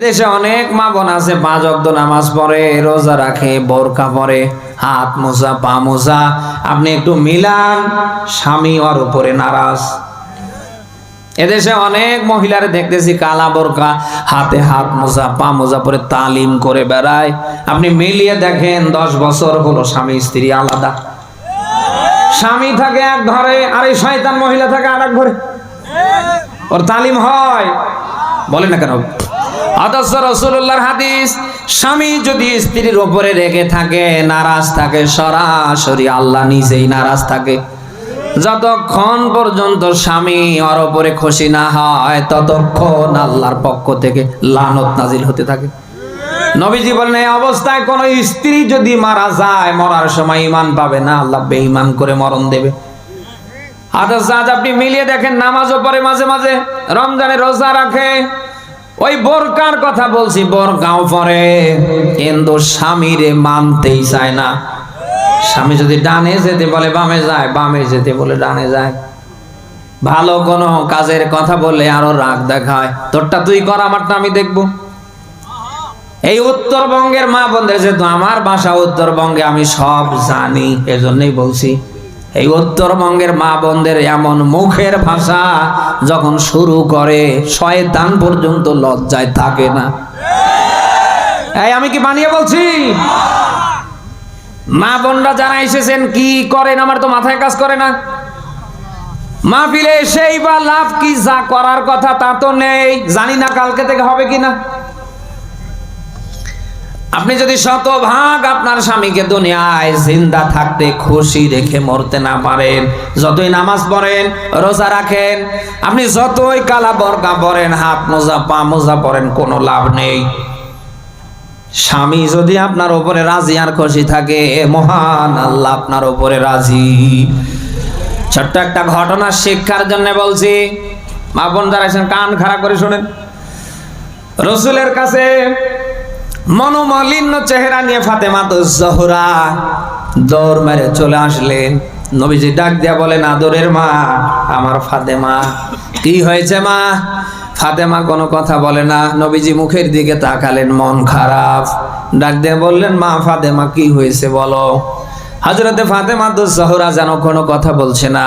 দেশে অনেক মা বোন আছে, পাঁচ অক্ত নামাজ পড়ে, রোজা রাখে বোরকা পরে, হাত মোজা পা মোজা আপনি একটু মিলান, স্বামী ওর উপরে নারাজ। এদেশে অনেক মহিলার দেখতেছি কালা বোরকা হাতে হাত মোজা পা মোজা পরে তালিম করে বেড়ায়। আপনি মিলিয়ে দেখেন, দশ বছর হলো স্বামী, স্ত্রী আলাদা। স্বামী থাকে এক ঘরে, আর এই শয়তান মহিলা থাকে আর এক ঘরে। ওর তালিম হয়। বলে না কেন? যতক্ষণ পর্যন্ত স্বামী ওর ওপরে খুশি না হয়, ততক্ষণ আল্লাহর পক্ষ থেকে লানত নাজিল হতে থাকে। নবীজি বলেন, এই অবস্থায় কোন স্ত্রী যদি মারা যায়, মরার সময় ইমান পাবে না, আল্লাহ বেঈমান করে মরণ দেবে। আদাস আজ আপনি মিলিয়ে দেখেন, নামাজও পড়ে মাঝে মাঝে, রমজানে রোজা রাখে ওই বোরকার কথা বলছি, বোরকাও পরে। কিন্তু স্বামীরে মানতেই চায় না। স্বামী যদি ডানে যেতে বলে, বামে যায়, বামে যেতে বলে ডানে যায়। ভালো কোনো কাজের কথা বললে আরও রাগ দেখায়। তোরটা তুই কর, আমারটা আমি দেখব। এই উত্তরবঙ্গের মা বোনদের, যেহেতু আমার বাসা উত্তরবঙ্গে, আমি সব জানি, এজন্যই বলছি। এই উত্তরবঙ্গের মা বোনদের এমন মুখের ভাষা যখন শুরু করে, শয়তান পর্যন্ত লজ্জায় থাকে না। এই আমি কি বানিয়ে বলছি? মা বোনরা যারা এসেছেন, কি করেন? আমার তো মাথায় কাজ করে না। মা মাহফিলে সেই বা লাভ কি, যা করার কথা তা তো নেই। জানি না কালকে থেকে হবে কিনা। আপনি যদি শতভাগ আপনার স্বামীকে দুনিয়ায় জিন্দা থাকতে খুশি রেখে মরতে না পারেন, যতই নামাজ পড়েন, রোজা রাখেন, আপনি যতই কালা বরকা পড়েন, হাত মোজা, পা মোজা পড়েন, কোনো লাভ নেই। স্বামী যদি আপনার উপরে রাজি আর খুশি থাকে মহান আল্লাহ আপনার উপরে রাজি। ছোট্ট একটা ঘটনা শিক্ষার জন্য বলছি। মা বোন যারা কান খাড়া করে শোনেন। রসুলের কাছে মনোমালিন্য চেহারা নিয়ে ফাতেমা তো জহরা। দৌড় মেরে চলে আসলেন। নবীজি ডাক দিয়া বলেন, আদরের মা, আমার ফাতেমা, কি হয়েছে মা? ফাতেমা কোনো কথা বলে না। নবীজি মুখের দিকে তাকালেন, মন খারাপ। ডাক দিয়ে বললেন, মা, ফাতেমা, কি হয়েছে বলো? হজরতে ফাতেমা তো জহরা যেন কোনো কথা বলছে না।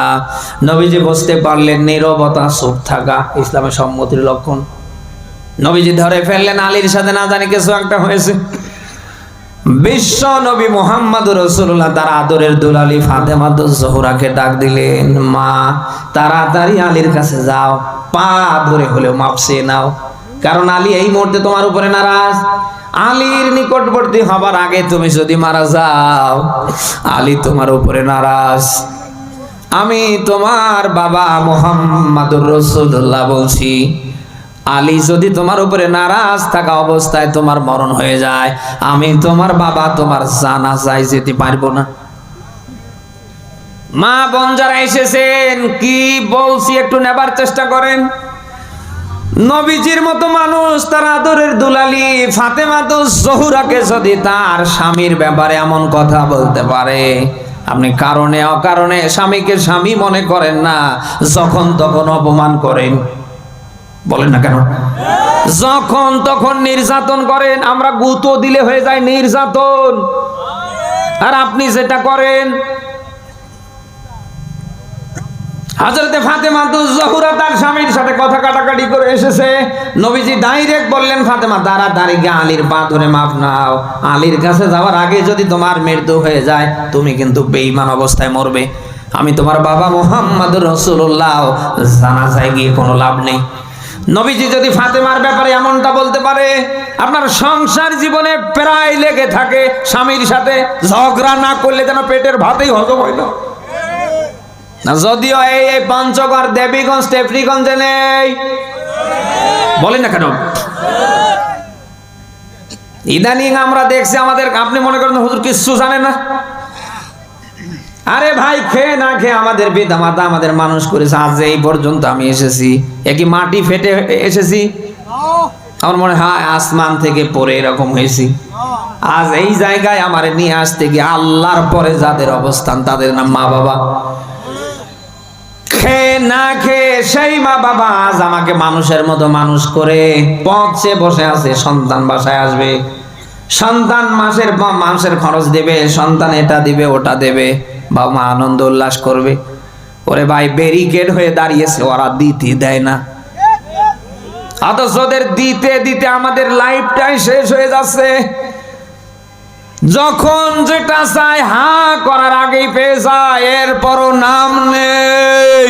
নবীজি বুঝতে পারলেন, নীরবতা চুপ থাকা ইসলামের সম্মতির লক্ষণ। নবীজি ধরে ফেললেন, আলীর সাথে না জানি কিছু একটা হয়েছে। বিশ্ব নবী মোহাম্মদ রসুল্লাহ তার আদরের দুলালি ফাতেমা তো জহুরাকে ডাক দিলেন, মা, তাড়াতাড়ি আলীর কাছে যাও, পা ধরে হলেও মাপসে নাও, কারণ আলী এই মুহূর্তে তোমার উপরে নারাজ। আলীর নিকটবর্তী হবার আগে তুমি যদি মারা যাও, আলী তোমার উপরে নারাজ। আমি তোমার বাবা মোহাম্মদুর রসুল্লাহ বলছি আলী যদি তোমার উপরে নারাজ থাকা অবস্থায় তোমার মরণ হয়ে যায়, আমি তোমার বাবা, তোমার জানা যাই যেতে পারব না। মা বোন যারা এসেছেন, কি বলছি একটু নেবার চেষ্টা করেন। নবীজির মতো মানুষ, তার আদরের দুলালি ফাতেমা তো জহুরাকে যদি তার স্বামীর ব্যাপারে এমন কথা বলতে পারে, আপনি কারণে অকারণে স্বামীকে স্বামী মনে করেন না, যখন তখন অপমান করেন। বলেন না কেন? যখন তখন নির্যাতন করেন, আমরা গুতো দিলে হয়ে যায় নির্যাতন। আর আপনি যেটা করেন হাজরতে ফাতেমা জহুরা তার স্বামীর সাথে কথা কাটাকাটি করে এসেছে। নবীজি ডাইরেক্ট বললেন তাড়াতাড়ি গিয়ে আলীর পা ধরে মাপ নাও। আলীর কাছে যাওয়ার আগে যদি তোমার মৃত্যু হয়ে যায়, তুমি কিন্তু বেঈমান অবস্থায় মরবে। আমি তোমার বাবা মোহাম্মদ রসুল্লাহ জানা যায় গিয়ে কোনো লাভ নেই। নবীজি যদি ফাতেমার ব্যাপারে এমনটা বলতে পারে, আপনার সংসার জীবনে প্রায় লেগে থাকে স্বামীর সাথে, ঝগড়া না করলে যেন পেটের ভাতেই হজম হইল না। যদিও এই এই পঞ্চগড়, দেবীগঞ্জ টেফরিগঞ্জে নেই। বলেন না কেন? ইদানিং আমরা দেখছি আমাদের, আপনি মনে করেন হুজুর কিচ্ছু জানে না? আরে ভাই, খেয়ে না খেয়ে আমাদের পিতা মাতা আমাদের মানুষ করেছে। আজ এই পর্যন্ত আমি এসেছি। একই মাটি ফেটে এসেছি? আমার মনে হয়, আসমান থেকে পড়ে এরকম হয়েছি। আজ এই জায়গায় আমার নিয়ে আসতে গিয়ে আল্লাহর পরে যাদের অবস্থান, তাদের নাম মা বাবা। খেয়ে না খেয়ে সেই মা বাবা আজ আমাকে মানুষের মতো মানুষ করে পথে বসে আছে, সন্তান বাসায় আসবে। সন্তান মাসের মাসের খরচ দেবে, সন্তান এটা দেবে, ওটা দেবে। বাবা মা আনন্দ উল্লাস করবে। ওরে ভাই ব্যারিকেড হয়ে দাঁড়িয়েছে, ওরা দিতে দেয় না। অথচ ওদের দিতে দিতে আমাদের লাইফটাই শেষ হয়ে যাচ্ছে। যখন যেটা চাই হা করার আগেই পেয়ে যায়, এরপরও নাম নেই।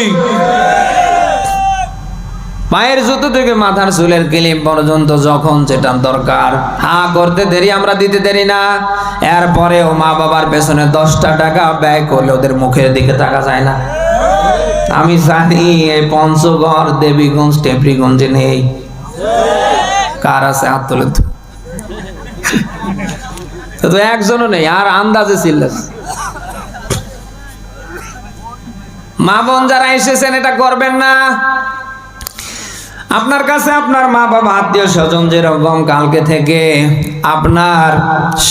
পায়ের জুতো থেকে মাথার চুলের ক্লিপ পর্যন্ত যখন যেটা দরকার, হা, করতে দেরি আমরা দিতে দেরি না। এরপরেও মা বাবার পেছনে দশটা টাকা ব্যয় করলে ওদের মুখের দিকে তাকা যায় না। আমি জানি এই পঞ্চগড়, দেবীগঞ্জ, টেপরিগঞ্জে নেই। কার আছে হাত তোলেন তো? একজনও নেই, আর আন্দাজে চিল্লাস মা বোন যারা এসেছেন, এটা করবেন না। আপনার কাছে আপনার মা বাবা আত্মীয় স্বজন যেরকম কালকে থেকে আপনার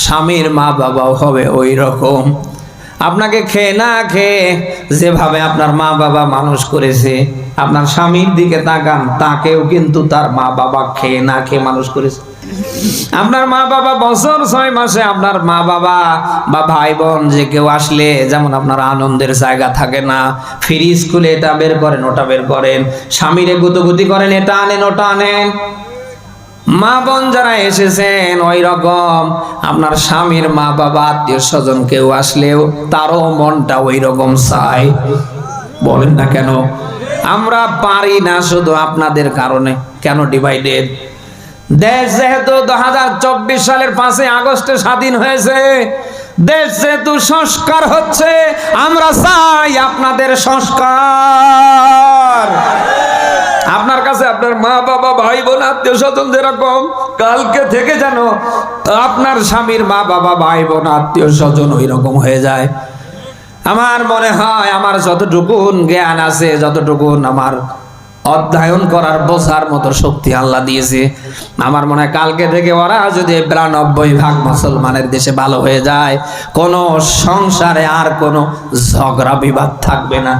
স্বামীর মা বাবাও হবে ওই রকম। আপনাকে খেয়ে না খেয়ে যেভাবে আপনার মা বাবা মানুষ করেছে, আপনার স্বামীর দিকে তাকান, তাকেও কিন্তু তার মা বাবা খেয়ে না খেয়ে মানুষ করেছে। আপনার মা বাবা বছর ছয় মাসে আপনার মা বাবা বা ভাই বোন যে কেউ আসলে, যেমন আপনার আনন্দের জায়গা থাকে না, ফ্রি স্কুলে এটা বের করেন, ওটা বের করেন, স্বামীরে গুতগুতি করেন, এটা আনেন, ওটা আনেন। মা বোন যারা এসেছেন, ওই রকম আপনার স্বামীর মা বাবা, আত্মীয় স্বজন কেউ আসলেও তারও মনটা ওই রকম চাই বলেন না কেন? আমরা পারি না শুধু আপনাদের কারণে। কেন ডিভাইডেড দেশ যেহেতু দু হাজার চব্বিশ সালের পাঁচই আগস্টে স্বাধীন হয়েছে, দেশ যেহেতু সংস্কার হচ্ছে, আমরা চাই আপনাদের সংস্কার। আপনার কাছে আপনার মা, বাবা, ভাই, বোন, আত্মীয় স্বজন যেরকম, কালকে থেকে যেন আপনার স্বামীর মা, বাবা, ভাই, বোন, আত্মীয় স্বজন ওই রকম হয়ে যায়। আমার মনে হয় আমার যতটুকুন জ্ঞান আছে, যতটুকুন আমার অধ্যয়ন করার বোঝার মতো শক্তি আল্লাহ দিয়েছে। আমার মনে হয় কালকে থেকে ওরা যদি বিরানব্বই ভাগ মুসলমানের দেশে ভালো হয়ে যায়, কোনো সংসারে আর কোনো ঝগড়া বিবাদ থাকবে না।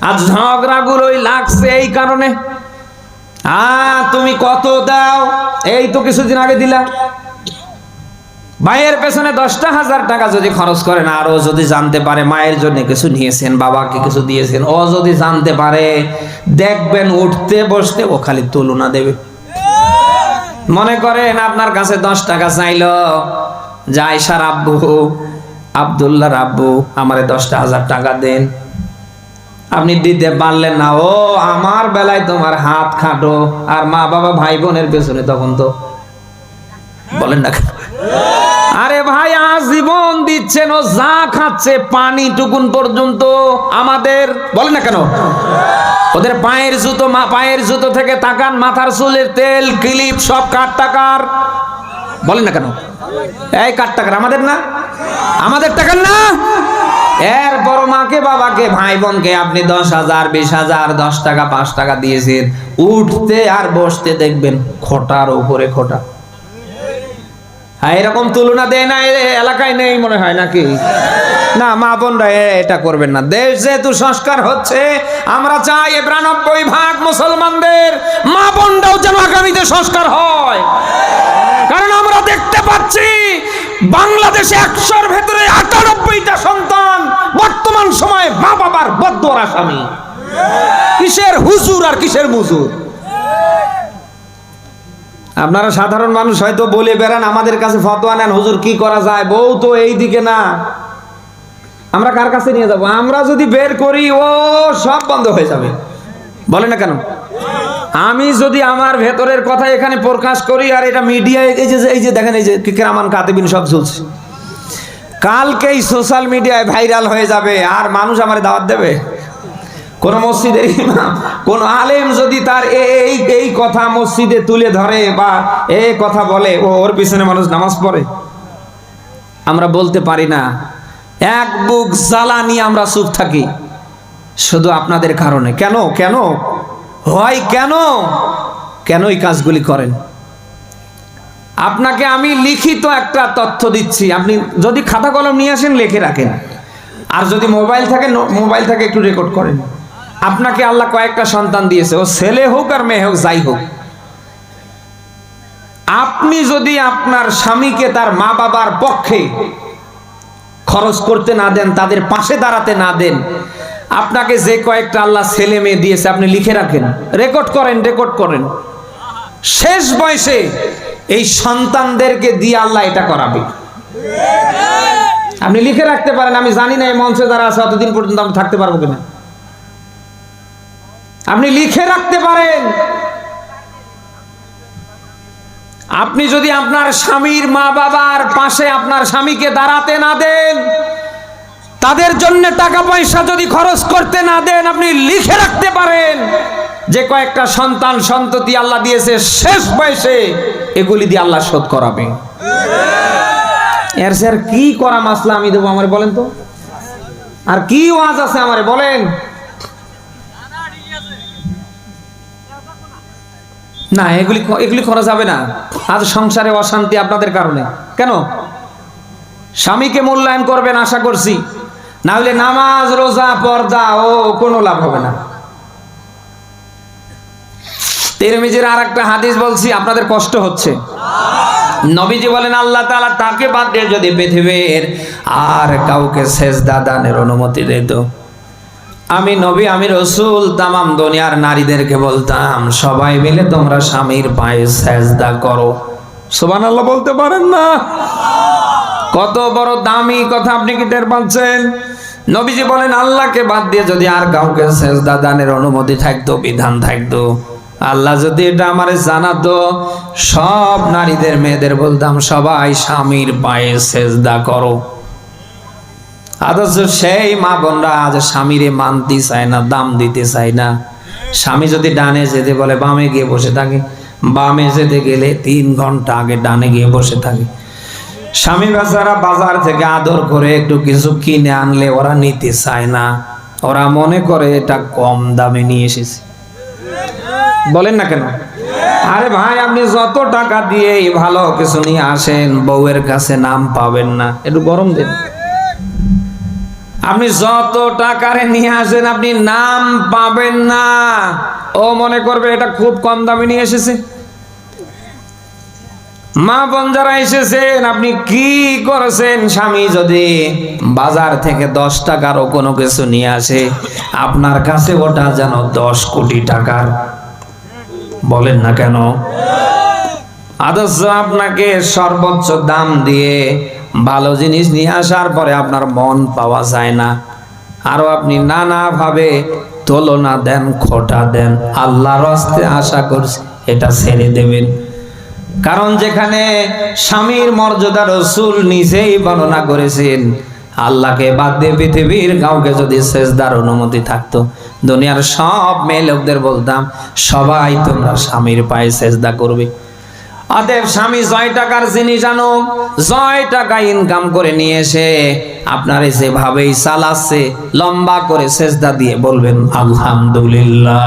আর ঝগড়াগুলোই লাগছে এই কারণে। আ, তুমি কত দাও? এই তো কিছুদিন আগে দিলা। ভাইয়ের পেছনে দশটা হাজার টাকা যদি খরচ করেন আর ও যদি জানতে পারে মায়ের জন্য কিছু নিয়েছেন, বাবাকে কিছু দিয়েছেন, ও যদি জানতে পারে, দেখবেন উঠতে বসতে ও খালি তুলনা দেবে। মনে করেন আপনার কাছে দশ টাকা চাইলো জায়সার আব্বু আবদুল্লাহ আব্বু আমারে দশটা হাজার টাকা দেন। আপনি দিতে পারলেন না, ও আমার বেলায় তোমার হাত খাটো, আর মা বাবা ভাই বোনের পেছনে তখন তো বলেন না আরে ভাই, আজীবন দিচ্ছেন ও যা খাচ্ছে পানি টুকুন পর্যন্ত আমাদের। বলেন না কেন? ওদের পায়ের জুতো পায়ের জুতো থেকে তাকান, মাথার চুলের তেল, ক্লিপ, সব কাঠ টাকার? বলেন না কেন? এই কাঠ টাকার? আমাদের না? আমাদের টাকার না? এর বড় মাকে, বাবাকে ভাই বোনকে আপনি দশ হাজার, বিশ হাজার, দশ টাকা, পাঁচ টাকা দিয়েছেন। উঠতে আর বসতে দেখবেন খোটার উপরে খোটা। এরকম তুলনা দেয় না এলাকায় নেই মনে হয় নাকি? না, মা বোনরা এটা করবেন না। দেশ যেহেতু সংস্কার হচ্ছে, আমরা চাই বিরানব্বই ভাগ মুসলমানদের মা বোনরাও যেন আগামীতে সংস্কার হয়। কারণ আমরা দেখতে পাচ্ছি, বাংলাদেশে একশোর ভেতরে আটানব্বইটা সন্তান বর্তমান সময়ে মা বাবার বদ্দর আসামি। কিসের হুজুর আর কিসের মুজুর? আপনারা সাধারণ মানুষ হয়তো বলে বেড়ান, আমাদের কাছে ফতোয়া নেন, হুজুর, কি করা যায়? বউ তো এই দিকে না। আমরা কার কাছে নিয়ে যাব? আমরা যদি বের করি, ও সব বন্ধ হয়ে যাবে। বলে না কেন? আমি যদি আমার ভেতরের কথা এখানে প্রকাশ করি, আর এটা মিডিয়ায় এই যে এই যে দেখেন, এই যে কিকেরামান কাতেবিন সব চলছে কালকেই সোশ্যাল মিডিয়ায় ভাইরাল হয়ে যাবে, আর মানুষ আমার দাওয়াত দেবে? কোন মসজিদের ইমাম, কোন আলেম যদি তার এই এই কথা মসজিদে তুলে ধরে বা এই কথা বলে, ও ওর পিছনে মানুষ নামাজ পড়ে? আমরা বলতে পারি না। এক বুক জ্বালা নিয়ে আমরা চুপ থাকি। শুধু আপনাদের কারণে। কেন? কেন? হয় কেন? কেন এই কাজগুলি করেন? আপনাকে আমি লিখিত একটা তথ্য দিচ্ছি। আপনি যদি খাতা কলম নিয়ে আসেন, লিখে রাখেন। আর যদি মোবাইল থাকে মোবাইল থাকে, একটু রেকর্ড করেন। আপনাকে আল্লাহ কয়েকটা সন্তান দিয়েছে, ও ছেলে হোক আর মেয়ে হোক, যাই হোক। আপনি যদি আপনার স্বামীকে তার মা বাবার পক্ষে খরচ করতে না দেন, তাদের পাশে দাঁড়াতে না দেন, আপনাকে যে কয়েকটা আল্লাহ ছেলে মেয়ে দিয়েছে, আপনি লিখে রাখেন, রেকর্ড করেন রেকর্ড করেন। শেষ বয়সে এই সন্তানদেরকে দিয়ে আল্লাহ এটা করাবে। আপনি লিখে রাখতে পারেন, আমি জানি না এই মঞ্চে যারা আছে, অতদিন পর্যন্ত আমি থাকতে পারব কিনা। আপনি লিখে রাখতে পারেন। আপনি যদি আপনার স্বামীর মা বাবার পাশে আপনার স্বামীকে দাঁড়াতে না দেন, তাদের জন্য টাকা পয়সা যদি খরচ করতে না দেন, আপনি লিখে রাখতে পারেন। যে কয়েকটা সন্তান সন্ততি আল্লাহ দিয়েছে শেষ বয়সে, এগুলি দিয়ে আল্লাহ শোধ করাবে। এর স্যার, কি করা মাসলা আমি দেবো আমার বলেন তো? আর কি ওয়াজ আছে আমার বলেন? না, এগুলি এগুলি করা যাবে না। আজ সংসারে অশান্তি আপনাদের কারণে। কেন? স্বামীকে মূল্যায়ন করবেন আশা করছি। না হলে নামাজ, রোজা, পর্দা ও কোনো লাভ হবে না। তিরমিজির আর একটা হাদিস বলছি, আপনাদের কষ্ট হচ্ছে। নবীজি বলেন, আল্লাহ তাআলা তাকে বাদ দিয়ে যদি পৃথিবীর আর কাউকে শেষ দানের অনুমতি দিত। আমি নবী, আমি রসুল, তামাম দুনিয়ার নারীদেরকে বলতাম, সবাই মিলে তোমরা স্বামীর পায়ে সেজদা করো। সুবহানাল্লাহ বলতে পারেন না? কত বড় দামি কথা আপনি কি টের পাচ্ছেন? নবীজি বলেন, আল্লাহকে বাদ দিয়ে যদি আর কাউকে সেজদা দানের অনুমতি থাকতো, বিধান থাকতো, আল্লাহ যদি এটা আমার জানাতো, সব নারীদের, মেয়েদের বলতাম, সবাই স্বামীর পায়ে সেজদা করো। অথচ সেই মা বোনরা আজ স্বামীরে মানতে চায় না, দাম দিতে চায় না। স্বামী যদি ডানে যেতে বলে, বামে গিয়ে বসে থাকে। বামে যেতে গেলে তিন ঘণ্টা আগে ডানে গিয়ে বসে থাকে। স্বামী বেচারা বাজার থেকে আদর করে একটু কিছু কিনে আনলে ওরা নিতে চায় না। ওরা মনে করে এটা কম দামে নিয়ে এসেছে। বলেন না কেন? আরে ভাই, আপনি যত টাকা দিয়ে ভালো কিছু নিয়ে আসেন, বউয়ের কাছে নাম পাবেন না। একটু গরম দেন। আপনি যত টাকারে নিয়ে আসেন, আপনি নাম পাবেন না। ও মনে করবে এটা খুব কম দামে নিয়ে এসেছে। মা বোন যারা এসেছেন, আপনি কি করেছেন? স্বামী যদি বাজার থেকে দশ টাকারও কোনো কিছু নিয়ে আসে, আপনার কাছে ওটা যেন দশ কোটি টাকার। বলেন না কেন? আদর্শ আপনাকে সর্বোচ্চ দাম দিয়ে ভালো জিনিস নিয়ে আসার পরে আপনার মন পাওয়া যায় না। আরও আপনি নানাভাবে তুলনা দেন, খোটা দেন, আল্লাহর হস্তে আশা করছি এটা ছেড়ে দেবেন। কারণ যেখানে স্বামীর মর্যাদা রসুল নিজেই বর্ণনা করেছেন, আল্লাহকে বাদ দিয়ে পৃথিবীর কাউকে যদি সেজদার অনুমতি থাকতো, দুনিয়ার সব মেয়ে লোকদের বলতাম, সবাই তোমরা স্বামীর পায়ে সেজদা করবে। অতএব স্বামী জয় টাকার জিনিস আনো, জয় টাকা ইনকাম করে নিয়ে এসে আপনারে যেভাবেই চালাচ্ছে, লম্বা করে সেজদা দিয়ে বলবেন, আলহামদুলিল্লাহ।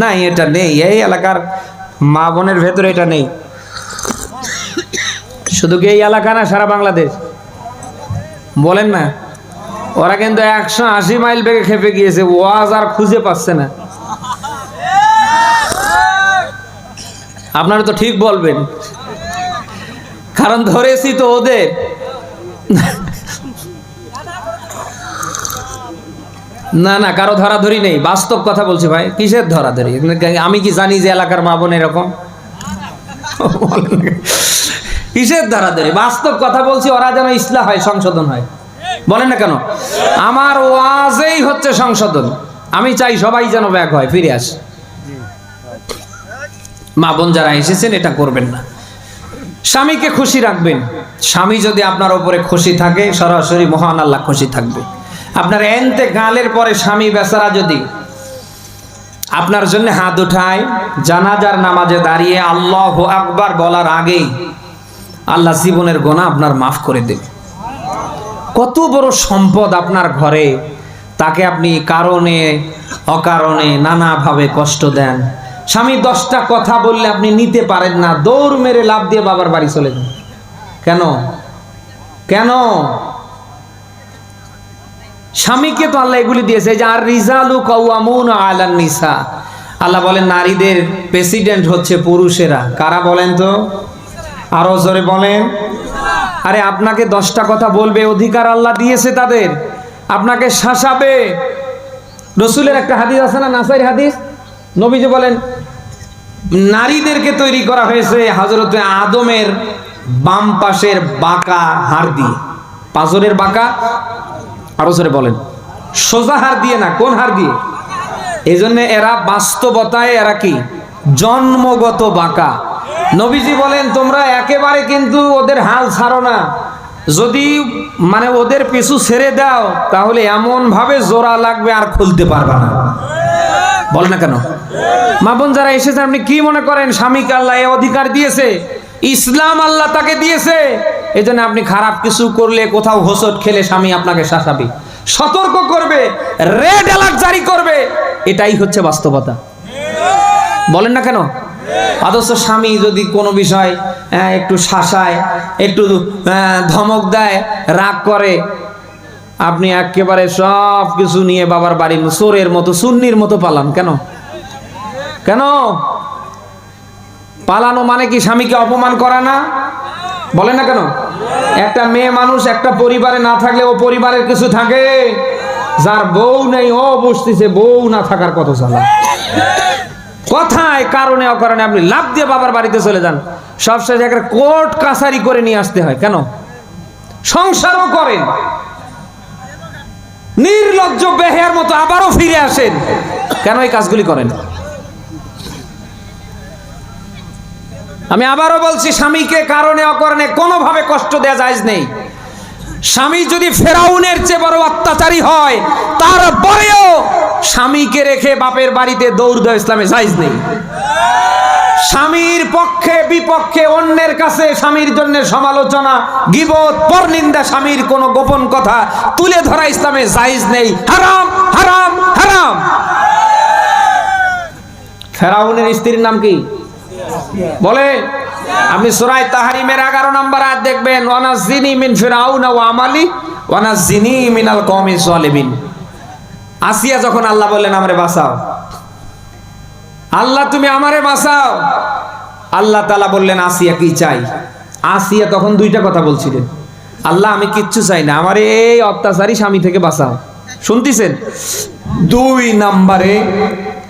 নাই, এটা নেই, এই এলাকার মা বোনের ভেতরে এটা নেই। শুধু কি এই এলাকা না, সারা বাংলাদেশ? বলেন না, ওরা কিন্তু একশো আশি মাইল বেগে খেপে গিয়েছে, ওয়াজ আর খুঁজে পাচ্ছে না। আপনারা তো ঠিক বলবেন। কারণ ধরেছি তো ওদের। না না, কারও ধরাধরি নেই। বাস্তব কথা বলছি ভাই, কিসের ধরাধরি? আমি কি জানি যে এলাকার মা বোন এরকম? কিসের ধরাধরি? বাস্তব কথা বলছি, ওরা যেন ইসলাম হয়, সংশোধন হয়। বলেন না কেন? আমার ওয়াজেই হচ্ছে সংশোধন। আমি চাই সবাই যেন ব্যাক হয়, ফিরে আসে। মা বোন যারা এসেছেন, এটা করবেন না। স্বামীকে খুশি রাখবেন। স্বামী যদি আপনার ওপরে খুশি থাকে, সরাসরি মহান আল্লাহ খুশি থাকবে। আপনার এনতে গালের পরে স্বামী বেচারা যদি আপনার জন্য হাত উঠায়, জানাজার নামাজে দাঁড়িয়ে আল্লাহ আকবার বলার আগেই আল্লাহ জীবনের গোনা আপনার মাফ করে দেবে। কত বড় সম্পদ আপনার ঘরে, তাকে আপনি কারণে, অকারণে নানাভাবে কষ্ট দেন। স্বামী দশটা কথা বললে আপনি নিতে পারেন না, দৌড় মেরে লাভ দিয়ে বাবার বাড়ি চলে যান। কেন? কেন? স্বামীকে তো আল্লাহ এগুলি দিয়েছে যে, আর রিজালু কওয়ামুন আলান নিসা। আল্লাহ বলেন, নারীদের প্রেসিডেন্ট হচ্ছে পুরুষেরা। কারা বলেন তো? আরও জোরে বলেন। আরে, আপনাকে দশটা কথা বলবে, অধিকার আল্লাহ দিয়েছে তাদের। আপনাকে শাসাবে। রসুলের একটা হাদিস আছে না নাসাইর হাদিস? নবীজি বলেন, নারীদেরকে তৈরি করা হয়েছে হজরত আদমের বাম পাশের বাঁকা হাড় দিয়ে। পাঁজরের বাঁকা? আরও জোরে বলেন। সোজা হাড় দিয়ে না, কোন হাড় দিয়ে? এই জন্য এরা বাস্তবতায় এরা কি? জন্মগত বাঁকা। নবীজি বলেন, তোমরা একেবারে কিন্তু ওদের হাল ছাড়ো না। যদি মানে ওদের পিছু ছেড়ে দাও, তাহলে এমন ভাবে জোড়া লাগবে আর খুলতে পারবা না। বলে না কেন? মা বোন যারা এসেছে আপনি কি মনে করেন? স্বামীকে আল্লাহ এ অধিকার দিয়েছে? ইসলাম আল্লাহ তাকে দিয়েছে? এই জন্য আপনি খারাপ কিছু করলে কোথাও হোসট খেলে স্বামী আপনাকে শাসাবে। সতর্ক করবে রেড অ্যালার্ট জারি করবে। এটাই হচ্ছে বাস্তবতা। বলেন না কেন? আদর্শ স্বামী যদি কোনো বিষয় একটু শাসায়, একটু ধমক দেয়, রাগ করে আপনি একেবারে সব কিছু নিয়ে বাবার বাড়ির সোরের মতো, সুন্নির মতো পালান, কেন? কেন? পালানো মানে কি স্বামীকে অপমান করা না? বলে না কেন? একটা মেয়ে মানুষ, একটা পরিবারে না থাকলে ও পরিবারের কিছু থাকে? যার বউ নেই, ও বসতেছে বউ না থাকার কত চালা কথায়, কারণে, অকারণে আপনি লাভ দিয়ে বাবার বাড়িতে চলে যান। সবশেষে একটা কোর্ট কাছারি করে নিয়ে আসতে হয়, কেন? সংসারও করেন। নির্লজ্জ বেহেয়ার মতো আবারও ফিরে আসেন। কেন এই কাজগুলি করেন? আমি আবারও বলছি, স্বামীকে কারণে অকারণে কোনোভাবে কষ্ট দেওয়া যায় নেই। স্বামী যদি ফেরাউনের চেয়ে বড় অত্যাচারী হয়, তারপরেও স্বামীকে রেখে বাপের বাড়িতে দৌড় দেওয়া ইসলামে জায়জ নেই। স্বামীর পক্ষে, বিপক্ষে, অন্যের কাছে স্বামীর জন্য সমালোচনা, গিবত, পরনিন্দা, স্বামীর কোনো গোপন কথা তুলে ধরা ইসলামে জায়েজ নেই। হারাম হারাম হারাম। ফেরাউনের স্ত্রীর নাম কি? বলে, আপনি সুরাই তাহারিমের এগারো নম্বর আয়াত দেখবেন ওয়ানাজিনি মিন ফিরাউন ওয়া আমালি ওয়ানাজিনি মিনাল কওমি জালিমিন আসিয়া যখন আল্লাহ বললেন, আমারে বাঁচাও। আল্লাহ, তুমি আমারে বাঁচাও। আল্লাহ তালা বললেন, আসিয়া কি চাই? আসিয়া তখন দুইটা কথা বলছিলেন। আল্লাহ, আমি কিচ্ছু চাই না। আমার এই অত্যাচারী স্বামী থেকে বাঁচাও। শুনতেছেন? দুই নাম্বারে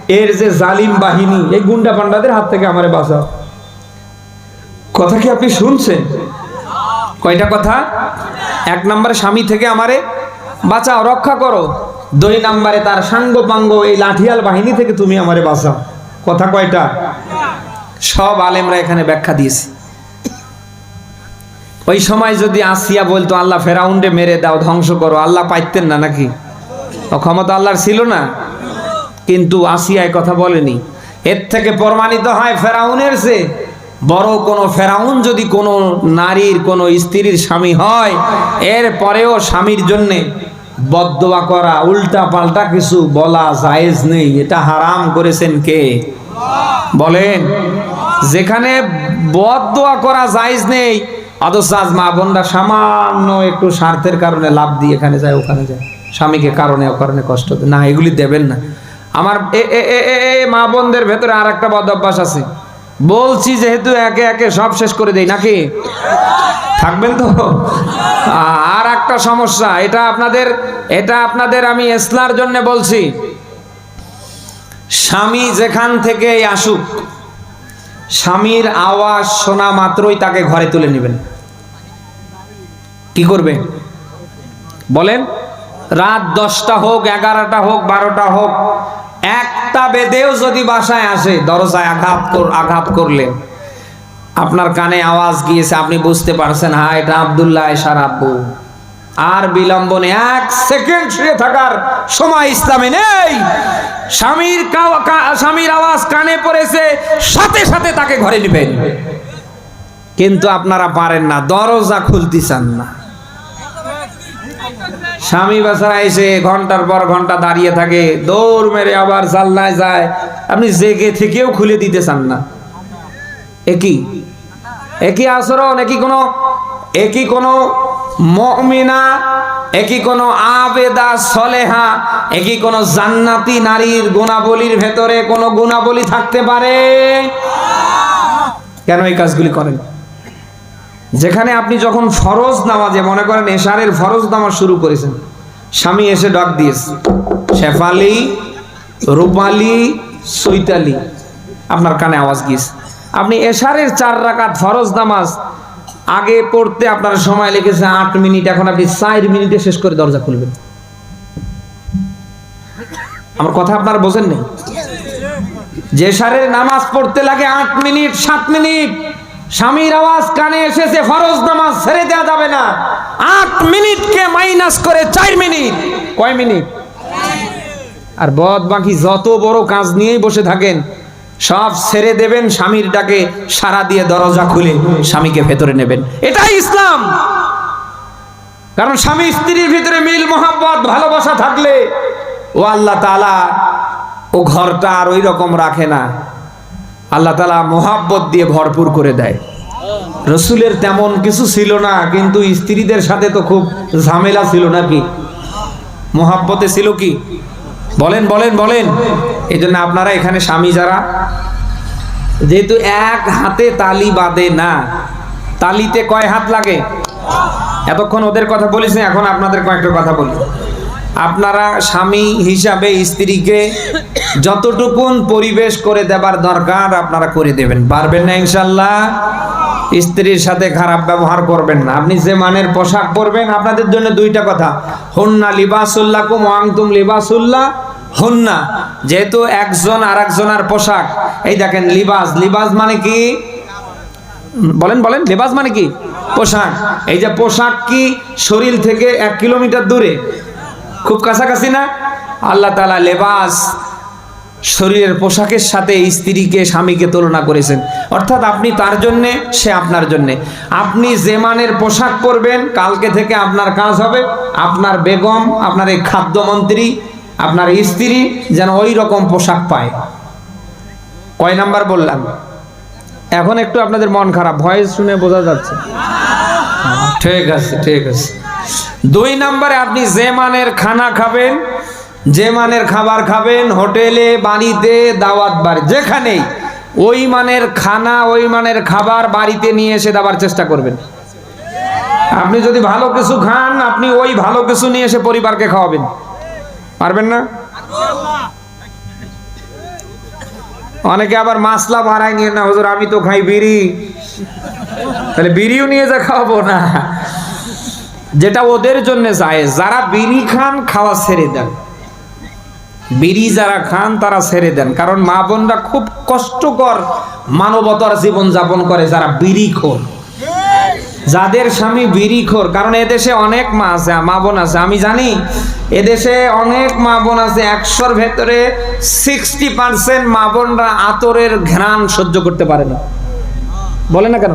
এর যে জালিম বাহিনী, এই গুন্ডা পান্ডাদের হাত থেকে আমারে বাঁচাও। কথা কি আপনি শুনছেন? কয়টা কথা? এক নম্বরে স্বামী থেকে আমারে বাঁচাও, রক্ষা করো। দুই নম্বরে তার সাঙ্গ পাঙ্গ এই লাঠিয়াল বাহিনী থেকে তুমি আমারে বাঁচাও। কথা কয়টা? সব আলেমরা এখানে ব্যাখ্যা দিয়েছে। ওই সময় যদি আসিয়া বলতো, আল্লাহ ফেরাউন্ডে মেরে দাও, ধ্বংস করো, আল্লাহ পাইতেন না নাকি? ক্ষমতা আল্লাহর ছিল না। কিন্তু আসিয়ায় কথা বলেনি। এর থেকে প্রমাণিত হয় ফেরাউনের সে বড় কোনো ফেরাউন যদি কোনো নারীর, কোনো স্ত্রীর স্বামী হয়, এর পরেও স্বামীর জন্যে বদদোয়া করা উল্টা পাল্টা কিছু বলা জায়েজ নেই। এটা হারাম করেছেন কে? বলেন, যেখানে বদদোয়া করা জায়েজ নেই, অথচ আজ মা বোনরা সামান্য একটু স্বার্থের কারণে লাভ দিয়ে এখানে যায়, ওখানে যায়। স্বামীকে কারণে, অকারণে কষ্ট না, এগুলি দেবেন না। আমার মা বোনদের ভেতরে আর একটা বদ আছে। বলছি যেহেতু একে একে সব শেষ করে দেই, নাকি? থাকবেন তো? আর একটা সমস্যা, এটা আপনাদের এটা আপনাদের আমি এসলার জন্য বলছি। স্বামী যেখান থেকে আসুক, স্বামীর আওয়াজ শোনা মাত্রই তাকে ঘরে তুলে নেবেন। কি করবে? বলেন, রাত দশটা হোক, এগারোটা হোক, বারোটা হোক, একটা বেদেও যদি বাসায় আসে, দরজায় আঘাত আঘাত করলে আপনার কানে আওয়াজ গিয়েছে, আপনি বুঝতে পারছেন হ্যাঁ এটা আবদুল্লাহ এসার আব্বু। আর বিলম্বনে এক সেকেন্ড শুয়ে থাকার সময় ইসলামে নেই। স্বামীর স্বামীর আওয়াজ কানে পড়েছে, সাথে সাথে তাকে ঘরে নেবেন। কিন্তু আপনারা পারেন না, দরজা খুলতে চান না। স্বামী বেচারা এসে ঘণ্টার পর ঘণ্টা দাঁড়িয়ে থাকে, দৌড় মেরে আবার জানলায় যায়। আপনি জেগে থেকেও খুলে দিতে চান না। একই একই আচরণ একই কোনো একই কোনো মমিনা, একই কোনো আবেদা সলেহা, একই কোনো জান্নাতি নারীর গুণাবলীর ভেতরে কোনো গুণাবলী থাকতে পারে? কেন এই কাজগুলি করেন? যেখানে আপনি যখন ফরজ নামাজে, মনে করেন এশারের ফরজ নামাজ শুরু করেছেন, স্বামী এসে ডাক দিয়েছে, শেফালি, রূপালি সৈতালি আপনার কানে আওয়াজ গিয়েছে। আপনি এশারের চার রাকাত ফরজ নামাজ আগে পড়তে আপনার সময় লেগেছে আট মিনিট, এখন আপনি চার মিনিটে শেষ করে দরজা খুলবেন। আমার কথা আপনারা বোঝেন নেই? যে সারের নামাজ পড়তে লাগে আট মিনিট, সাত মিনিট, স্বামীর আওয়াজ কানে এসেছে, ফরজ নামাজ ছেড়ে দেওয়া যাবে না। আট মিনিটকে মাইনাস করে চার মিনিট। কয় মিনিট? আর বদ বাকি যত বড় কাজ নিয়েই বসে থাকেন সব ছেড়ে দেবেন, স্বামীর ডাকে সারা দিয়ে দরজা খুলে স্বামীকে ভেতরে নেবেন। এটাই ইসলাম। কারণ স্বামী স্ত্রীর ভিতরে মিল, মোহাব্বত, ভালোবাসা থাকলে ও আল্লাহ তালা ও ঘরটা আর ওই রকম রাখে না। আল্লাহ তালা মোহাব্বত দিয়ে ভরপুর করে দেয়। রসুলের তেমন কিছু ছিল না, কিন্তু স্ত্রীদের সাথে তো খুব ঝামেলা ছিল নাকি? মোহাব্বতে ছিল কি? বলেন বলেন বলেন। এই জন্য আপনারা এখানে স্বামী যারা, যেহেতু এক হাতে তালি বাঁধে না, তালিতে কয় হাত লাগে? এতক্ষণ ওদের কথা বলিস না, এখন আপনাদের কয়েকটা কথা বলি। আপনারা স্বামী হিসাবে স্ত্রীকে যতটুকুন পরিবেশ করে দেবার দরকার আপনারা করে দেবেন। পারবেন না ইনশাল্লাহ স্ত্রীর সাথে খারাপ ব্যবহার করবেন না। আপনি যে মানের পোশাক পরবেন, আপনাদের জন্য দুইটা কথা, হন্না লিবাসুল্লাহ কুম আংতুম লিবাসুল্লাহ হন্না যেহেতু একজন আর একজনের পোশাক, এই দেখেন লিবাস। লিবাস মানে কি? বলেন বলেন, লেবাস মানে কি? পোশাক। এই যে পোশাক কি শরীর থেকে এক কিলোমিটার দূরে? খুব কাছাকাছি না? আল্লাহ তালা লেবাস শরীরের পোশাকের সাথে স্ত্রীকে, স্বামীকে তুলনা করেছেন। অর্থাৎ আপনি তার জন্যে, সে আপনার জন্যে। আপনি যে মানের পোশাক পরবেন, কালকে থেকে আপনার কাজ হবে। আপনার বেগম, আপনার এই খাদ্যমন্ত্রী আপনার স্ত্রী যেন ওই রকম পোশাক পায়। কয় নাম্বার বললাম? এখন একটু আপনাদের মন খারাপ, ভয়েস শুনে বোঝা যাচ্ছে। ঠিক আছে ঠিক আছে। দুই নম্বরে আপনি যে মানের খানা খাবেন, যে মানের খাবার খাবেন, হোটেলে, বাড়িতে, দাওয়াত বাড়ি, যেখানেই, ওই মানের খানা, ওই মানের খাবার বাড়িতে নিয়ে এসে দেওয়ার চেষ্টা করবেন। আপনি যদি ভালো কিছু খান, আপনি ওই ভালো কিছু নিয়ে এসে পরিবারকে খাওয়াবেন। পারবেন না? অনেকে আবার মাসলা ভাড়ায় নিয়ে না, হুজুর আমি তো খাই বিড়ি। তাহলে বিড়িও নিয়ে যা খাওয়াবো না। যেটা ওদের জন্য যায় যারা বিড়ি খান, খাওয়া ছেড়ে দেন। বিড়ি যারা খান, তারা ছেড়ে দেন। কারণ মা বোনরা খুব কষ্টকর মানবতার জীবন যাপন করে যারা বিড়ি খোর। যাদের স্বামী বিড়িখোর কারণ এদেশে অনেক মা আছে, মা বোন আছে। আমি জানি, এদেশে অনেক মা বোন আছে, একশোর ভেতরে সিক্সটি পার্সেন্ট মা বোনরা আতরের ঘ্রাণ সহ্য করতে পারে না। বলে না কেন?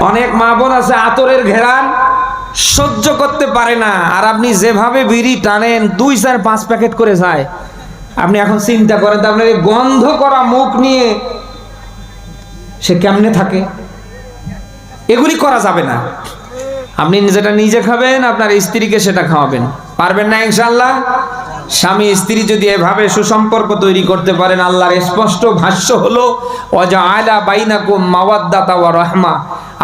অনেক মা বোন আছে, আতরের ঘেরান সহ্য করতে পারে না। আর আপনি যেভাবে বিড়ি টানেন, দুই, চার, পাঁচ প্যাকেট করে যায়। আপনি এখন চিন্তা করেন তো আপনার এই গন্ধ করা মুখ নিয়ে সে কেমনে থাকে? এগুলি করা যাবে না। আপনি যেটা নিজে খাবেন, আপনার স্ত্রীকে সেটা খাওয়াবেন। পারবেন না ইনশাল্লাহ স্বামী স্ত্রী যদি এভাবে সুসম্পর্ক তৈরি করতে পারেন, আল্লাহর স্পষ্ট ভাষ্য হলো অজা আয়লা বাইনাকুম মাওয়াদ্দাতা ওয়া রহমা।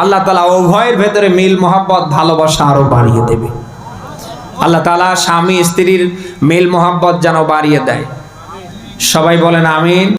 আল্লাহ তালা উভয়ের ভেতরে মিল, মোহাব্বত, ভালোবাসা আরও বাড়িয়ে দেবে। আল্লাহ তালা স্বামী স্ত্রীর মিল, মোহাব্বত যেন বাড়িয়ে দেয়। সবাই বলেন আমিন।